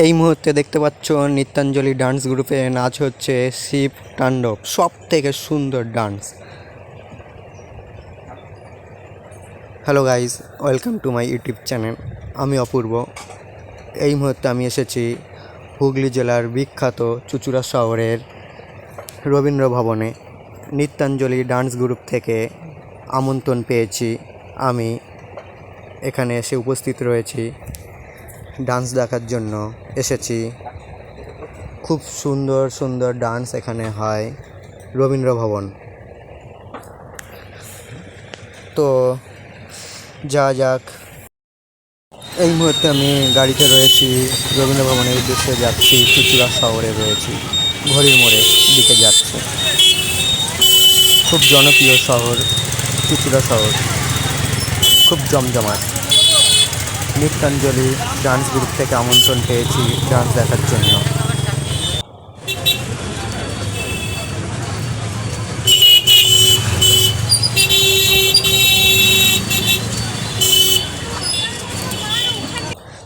এই মুহূর্তে দেখতে পাচ্ছ নৃত্যাঞ্জলি ডান্স গ্রুপে নাচ হচ্ছে শিব তাণ্ডব সব থেকে সুন্দর dance. Hello guys welcome to my YouTube channel আমি অপূর্ব। এই মুহূর্তে আমি এসেছি হুগলি জেলার বিখ্যাত চুচুড়া শহরের রবীন্দ্র ভবনে। নৃত্যাঞ্জলি ডান্স গ্রুপ থেকে আমন্ত্রণ পেয়েছি আমি। এখানে এসে উপস্থিত রয়েছি। ডান্স দেখার জন্য এসেছি। খুব সুন্দর সুন্দর ডান্স এখানে হয় রবীন্দ্র ভবন। তো, যা যাক। এই মুহূর্তে আমি গাড়িতে রয়েছি, রবীন্দ্র ভবনের উদ্দেশ্যে যাচ্ছি, চুচুড়া শহরে রয়েছি, ঘড়ির মোড়ে দিকে যাচ্ছে। খুব জনপ্রিয় শহর, চুচুড়া শহর। খুব জমজমাট। নৃত্যাঞ্জলি ডান্স গ্রুপ থেকে আমন্ত্রণ পেয়েছি ডান্স দেখার জন্য।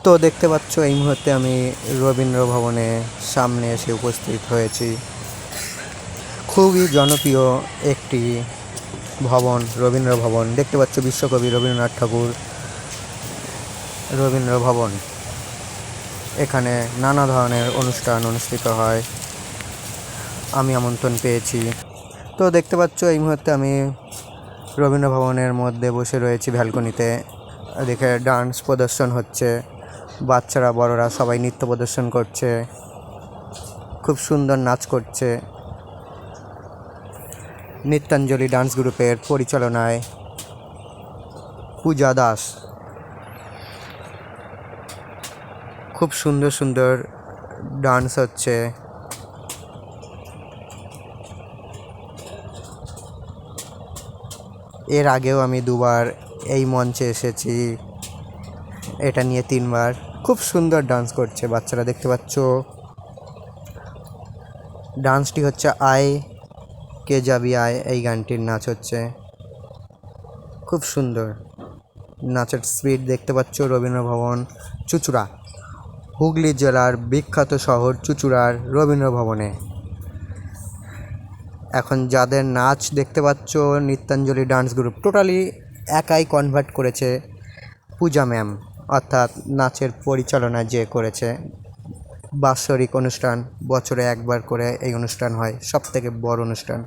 তো দেখতে পাচ্ছ, এই মুহূর্তে আমি রবীন্দ্র ভবনে সামনে এসে উপস্থিত হয়েছি। খুবই জনপ্রিয় একটি ভবন, রবীন্দ্র ভবন। দেখতে পাচ্ছ বিশ্বকবি রবীন্দ্রনাথ ঠাকুর রবীন্দ্র ভবন এখানে নানা ধরনের অনুষ্ঠান অনুষ্ঠিত হয়। আমি আমন্ত্রণ পেয়েছি। তো দেখতে পাচ্ছ, এই মুহূর্তে আমি রবীন্দ্র ভবনের মধ্যে বসে রয়েছি ভ্যালকনিতে দেখে ডান্স প্রদর্শন হচ্ছে। বাচ্চারা, বড়রা সবাই নৃত্য প্রদর্শন করছে। খুব সুন্দর নাচ করছে। নৃত্যাঞ্জলি ডান্স গ্রুপের পরিচালনায় পূজা দাস। খুব সুন্দর সুন্দর ডান্স হচ্ছে। এর আগেও আমি দুবার এই মঞ্চে এসেছি। এটা নিয়ে তিনবার। খুব সুন্দর ডান্স করছে বাচ্চারা, দেখতে পাচ্ছ? ডান্সটি হচ্ছে আয় কে যাবি আয় এই গানটির নাচ হচ্ছে। খুব সুন্দর। নাচের স্পিড দেখতে পাচ্ছ রবীন্দ্র ভবন চুচুড়া। হুগলি জেলার বিখ্যাত শহর চুচুড়ার রবীন্দ্র ভবনে এখন যাদের নাচ দেখতে পাচ্ছ, নৃত্যাঞ্জলি ডান্স গ্রুপ, টোটালি একাই কনভার্ট করেছে পূজা ম্যাম। অর্থাৎ নাচের পরিচালনা যে করেছে। বাৎসরিক অনুষ্ঠান, বছরে একবার করে এই অনুষ্ঠান হয় সব থেকে বড় অনুষ্ঠান।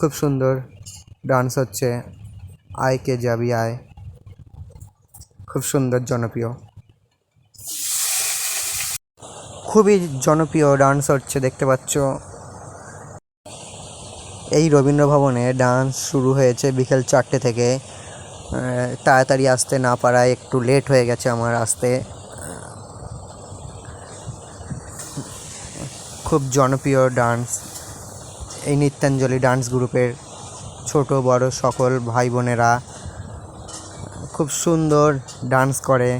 খুব সুন্দর ডান্স হচ্ছে, আয় কে যাবি আয়। খুব সুন্দর, জনপ্রিয়। খুবই জনপ্রিয় ডান্স হচ্ছে, দেখতে পাচ্ছ। এই রবীন্দ্র ভবনে ডান্স শুরু হয়েছে বিকেল চারটে থেকে। তাড়াতাড়ি আসতে না পারায় একটু লেট হয়ে গেছে আমার আসতে। খুব জনপ্রিয় ডান্স এই নিত্যাঞ্জলি ডান্স গ্রুপের ছোট, বড় সকল ভাই বোনেরা খুব সুন্দর ডান্স করে।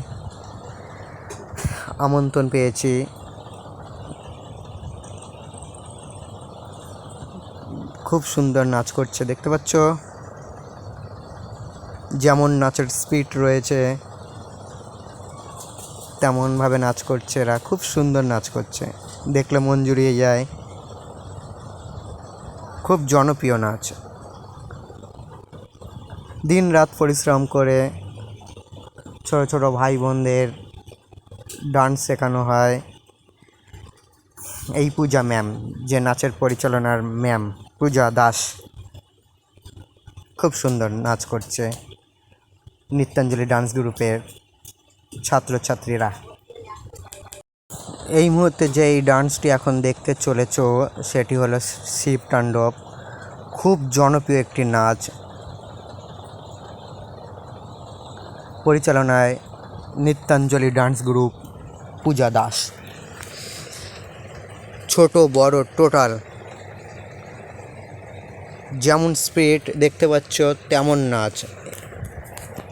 আমন্ত্রণ পেয়েছি। খুব সুন্দর নাচ করছে, দেখতে পাচ্ছ? যেমন নাচের স্পিড রয়েছে, তেমনভাবে নাচ করছে এরা, খুব সুন্দর নাচ করছে। দেখলে মন জুড়িয়ে যায়। খুব জনপ্রিয় নাচ। দিন রাত পরিশ্রম করে ছোট ছোট ভাই বোনদের ডান্স শেখানো হয়। এই পূজা ম্যাম যে নাচের পরিচালনার ম্যাম পূজা দাস। খুব সুন্দর নাচ করছে। নৃত্যাঞ্জলি ডান্স গ্রুপের ছাত্রছাত্রীরা। এই মুহূর্তে যে এই ডান্সটি এখন দেখতে চলেছ, সেটি হলো শিব তাণ্ডব। খুব জনপ্রিয় একটি নাচ। পরিচালনায় নৃত্যাঞ্জলি ডান্স গ্রুপ পূজা দাস। ছোট, বড় টোটাল যেমন স্পিড দেখতে পাচ্ছ, তেমন নাচ।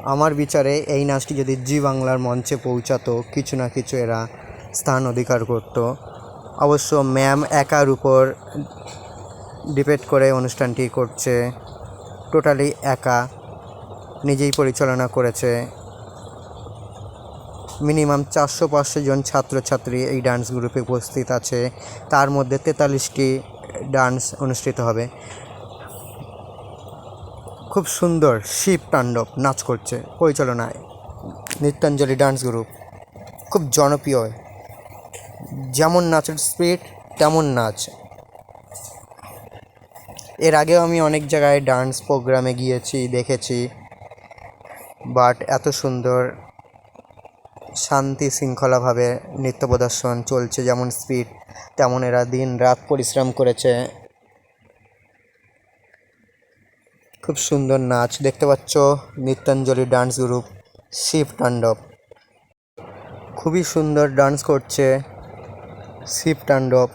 আমার বিচারে এই নাচটি যদি জি বাংলার মঞ্চে পৌঁছাতো, কিছু না কিছু এরা স্থান অধিকার করত। অবশ্য ম্যাম একার উপর ডিপেন্ড করে অনুষ্ঠানটি করছে। টোটালি একা, নিজেই পরিচালনা করেছে। মিনিমাম চারশো পাঁচশো জন ছাত্রছাত্রী এই ডান্স গ্রুপে উপস্থিত আছে। তার মধ্যে তেতাল্লিশটি ডান্স অনুষ্ঠিত হবে। খুব সুন্দর শিব তাণ্ডব নাচ করছে, পরিচালনায়। Nrityanjali dance group. খুব জনপ্রিয়। যেমন নাচের স্পিড তেমন নাচ। এর আগেও আমি অনেক জায়গায় ডান্স প্রোগ্রামে গিয়েছি, দেখেছি। বাট এত সুন্দর শান্তি শৃঙ্খলাভাবে নৃত্য প্রদর্শন চলছে, যেমন স্পিড তেমন এরা দিন রাত পরিশ্রম করেছে। খুব সুন্দর নাচ। দেখতে পাচ্ছ নৃত্যাঞ্জলি ডান্স গ্রুপ শিব তাণ্ডব। খুবই সুন্দর ডান্স করছে শিব তাণ্ডব।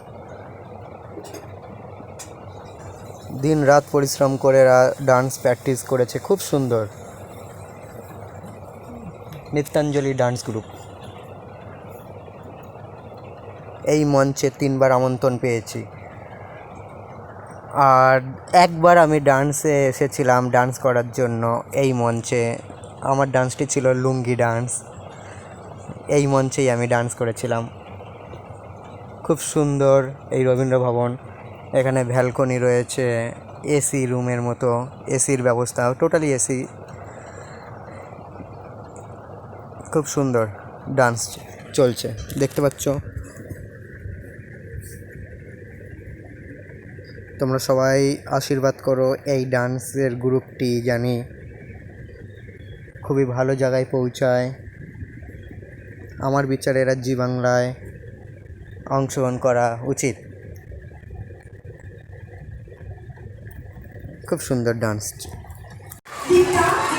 দিন রাত পরিশ্রম করে ডান্স প্র্যাকটিস করেছে, খুব সুন্দর। নৃত্যাঞ্জলি ডান্স গ্রুপ এই মঞ্চে তিনবার আমন্ত্রণ পেয়েছি। আর একবার আমি ডান্সে এসেছিলাম ডান্স করার জন্য এই মঞ্চে। আমার ডান্সটি ছিল লুঙ্গি ডান্স এই মঞ্চেই আমি ডান্স করেছিলাম। খুব সুন্দর এই রবীন্দ্র ভবন। এখানে ভ্যালকনি রয়েছে এসি রুমের মতো এসির ব্যবস্থা টোটালি এসি খুব সুন্দর ডান্স চলছে। দেখতে পাচ্ছ? তোমরা সবাই আশীর্বাদ করো এই ডান্সের গ্রুপটি জানি খুবই ভালো জায়গায় পৌঁছায়। আমার বিচারে এরা বাংলায় অংশগ্রহণ করা উচিত। খুব সুন্দর ডান্স।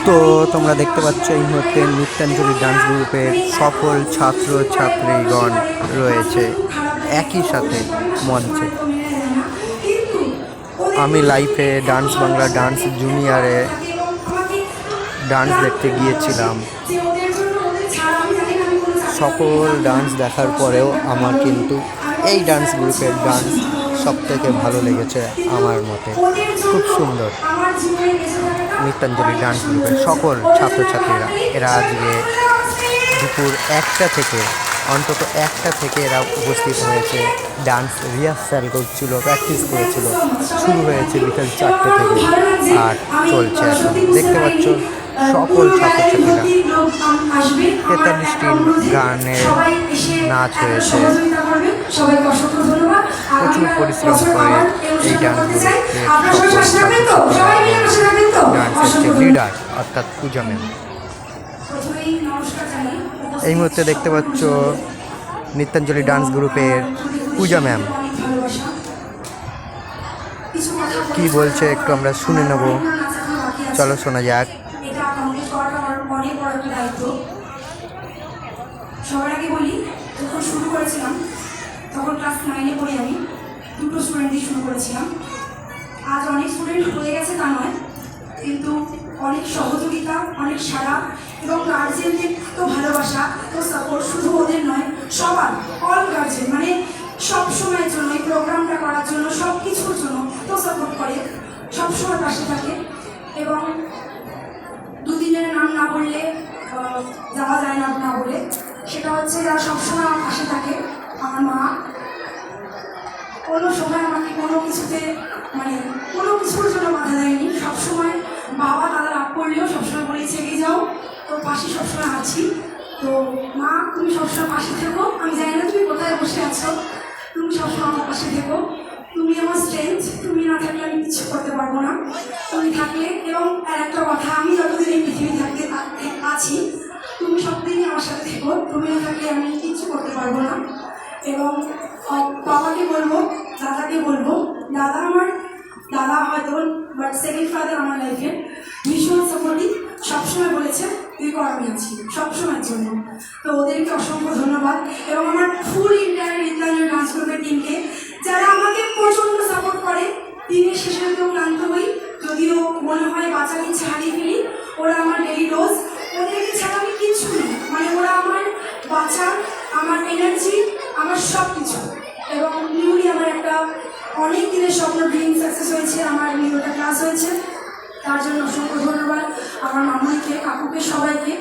তো তোমরা দেখতে পাচ্ছ এই মুহূর্তে নৃত্যাঞ্জলি ডান্স গ্রুপের সফল ছাত্র ছাত্রীগণ রয়েছে। একই সাথে মঞ্চে। আমি লাইফে ডান্স বাংলা ডান্স জুনিয়রে ডান্স দেখতে গিয়েছিলাম। সকল ডান্স দেখার পরেও আমার কিন্তু এই ডান্স গ্রুপের ডান্স সব থেকে ভালো লেগেছে আমার মতে। খুব সুন্দর। নৃত্যাঞ্জলি ডান্স গ্রুপের সকল ছাত্রছাত্রীরা। এরা আজকে দুপুর একটা থেকে অন্তত একটা থেকে এরা উপস্থিত হয়েছে। ডান্স রিহার্সাল করছিল প্র্যাকটিস করেছিল। শুরু হয়েছে বিকেল চারটে থেকে আর চলছে এখন। দেখতে পাচ্ছ সকল ছাত্রছাত্রীরা তেতাল্লিশটি গানে নাচ হয়েছে। প্রচুর পরিশ্রম করে এই ডান্স গ্রুপের সকল ছাত্রছাত্রীরা ডান্সের যে লিডার অর্থাৎ পূজা ম্যাম। এই মুহূর্তে দেখতে পাচ্ছ নৃত্যাঞ্জলি ডান্স গ্রুপের পূজা ম্যাম। কি বলছে একটু আমরা শুনে নেব। চলো শোনা যাক। সবার আগে বলি, যখন শুরু করেছিলাম, তখন ক্লাস নাইনে আমি, দুটো স্টুডেন্ট দিয়ে শুরু করেছিলাম। আজ অনেক স্টুডেন্ট হয়ে গেছে তা নয়, কিন্তু অনেক সহযোগিতা, অনেক সারা এবং গার্জেনদের এত ভালোবাসা, এত সাপোর্ট শুধু ওদের নয়, সবার অল গার্জেন মানে সব সময়ের জন্য, এই প্রোগ্রামটা করার জন্য, সব কিছুর জন্য তো সাপোর্ট করে, সব সময় পাশে থাকে এবং দুদিনের নাম না বললে যাওয়া যায় না না বলে, সেটা হচ্ছে যারা সবসময় আমার পাশে থাকে, আমার মা। কোনো সময় আমাকে কোনো কিছুতে মানে কোনো কিছুর জন্য বাধা দেয়নি সবসময় বাবা দাদা রাগ করলেও সবসময় বলেছে এগিয়ে যাও, তোর পাশে সবসময় আছি। তো মা, তুমি সবসময় পাশে থেকো। আমি জানি না তুমি কোথায় বসে আছো। তুমি সবসময় আমার পাশে থেকো। তুমি আমার স্ট্রেংথ তুমি না থাকলে আমি কিছু করতে পারব না। তুমি থাকলে, এবং আর একটা কথা, আমি যতদিন এই পৃথিবী থাকতে- আছি, তুমি সবদিনই আমার সাথে থেকো। তুমি না থাকলে আমি কিচ্ছু করতে পারব না। এবং বাবাকে বলব, দাদাকে বলব, দাদা আমার দাদা হয়তো বাট সেকেন্ড ফাদার আমার লাইফে ভীষণ সাপোর্টিভ সবসময় বলেছে, তুই কর, আমি আছি। সবসময়ের জন্য। তো ওদেরকে অসংখ্য ধন্যবাদ। এবং আমার ফুল ইন্টার ইন্টারনেট ডান্স গ্রুপের টিমকে যারা আমাকে প্রচণ্ড সাপোর্ট করে, দিনের শেষে কেউ ক্লান্ত হই, যদিও মনে হয় বাঁচার হারিয়ে ফেলি, ওরা আমার ডেলি ডোজ ওদেরকে ছাড়া আমি কিচ্ছু নেই। মানে ওরা আমার বাঁচার আমার এনার্জি আমার সব কিছু এবং নিউলি আমার একটা অনেক দিনের স্বপ্ন ড্রিম সাকসেস হয়েছে, আমার নিউটা ক্লাস হয়েছে। তার জন্য অসংখ্য ধন্যবাদ। আমার মামুনিকে কাকুকে সবাইকে,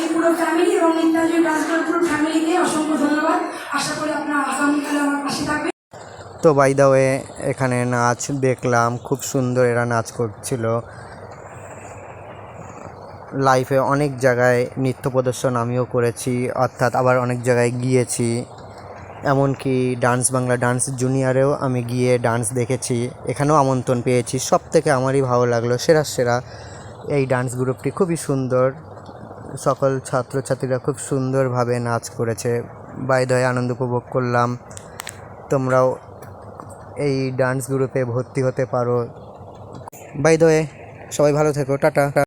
এই পুরো ফ্যামিলি এবং নিত্যাঞ্জয় ডান্স ক্লাব পুরো ফ্যামিলিকে অসংখ্য ধন্যবাদ। আশা করি আপনারা আগামীকালে আমার পাশে থাকবেন। তো বাই ওয়ে এখানে নাচ দেখলাম, খুব সুন্দর এরা নাচ করছিল। লাইফে অনেক জায়গায় নৃত্য প্রদর্শন আমিও করেছি, অর্থাৎ আবার অনেক জায়গায় গিয়েছি। এমনকি ডান্স বাংলা ডান্স জুনিয়রেও আমি গিয়ে ডান্স দেখেছি, এখানেও আমন্ত্রণ পেয়েছি। সব থেকে আমারই ভালো লাগল সেরা সেরা এই ডান্স গ্রুপটি। খুবই সুন্দর, সকল ছাত্রছাত্রীরা খুব সুন্দরভাবে নাচ করেছে। বাইদয়ে আনন্দ উপভোগ করলাম। তোমরাও এই ডান্স গ্রুপে ভর্তি হতে পারো। বাই দ্য, সবাই ভালো থেকো, টাটা।